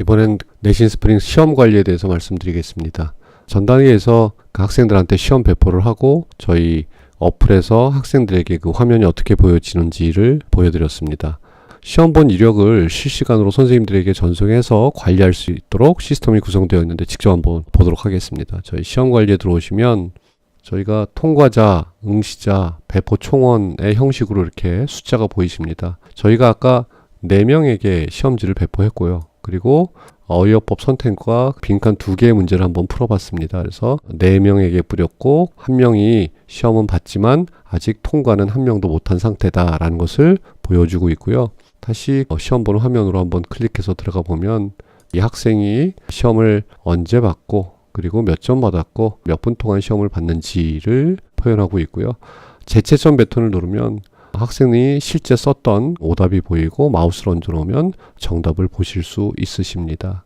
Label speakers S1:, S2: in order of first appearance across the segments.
S1: 이번엔 내신 스프링 시험 관리에 대해서 말씀드리겠습니다. 전 단계에서 그 학생들한테 시험 배포를 하고 저희 어플에서 학생들에게 그 화면이 어떻게 보여지는지를 보여드렸습니다. 시험 본 이력을 실시간으로 선생님들에게 전송해서 관리할 수 있도록 시스템이 구성되어 있는데 직접 한번 보도록 하겠습니다. 저희 시험 관리에 들어오시면 저희가 통과자, 응시자, 배포 총원의 형식으로 이렇게 숫자가 보이십니다. 저희가 아까 4명에게 시험지를 배포했고요. 그리고 어휘어법 선택과 빈칸 두 개의 문제를 한번 풀어봤습니다. 그래서 4명에게 뿌렸고 한 명이 시험은 봤지만 아직 통과는 한 명도 못한 상태다라는 것을 보여주고 있고요. 다시 어, 시험 보는 화면으로 한번 클릭해서 들어가 보면 이 학생이 시험을 언제 받고 그리고 몇 점 받았고 몇 분 동안 시험을 봤는지를 표현하고 있고요. 재채점 버튼을 누르면 학생이 실제 썼던 오답이 보이고 마우스를 얹어 놓으면 정답을 보실 수 있으십니다.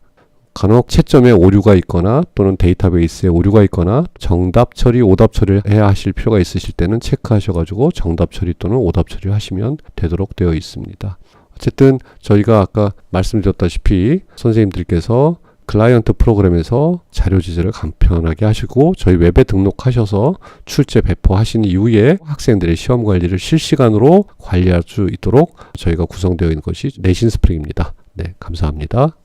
S1: 간혹 채점에 오류가 있거나 또는 데이터베이스에 오류가 있거나 정답 처리, 오답 처리를 해야 하실 필요가 있으실 때는 체크하셔가지고 정답 처리 또는 오답 처리 하시면 되도록 되어 있습니다. 어쨌든 저희가 아까 말씀드렸다시피 선생님들께서 클라이언트 프로그램에서 자료 지지를 간편하게 하시고 저희 웹에 등록하셔서 출제 배포하신 이후에 학생들의 시험 관리를 실시간으로 관리할 수 있도록 저희가 구성되어 있는 것이 내신 스프링입니다. 네, 감사합니다.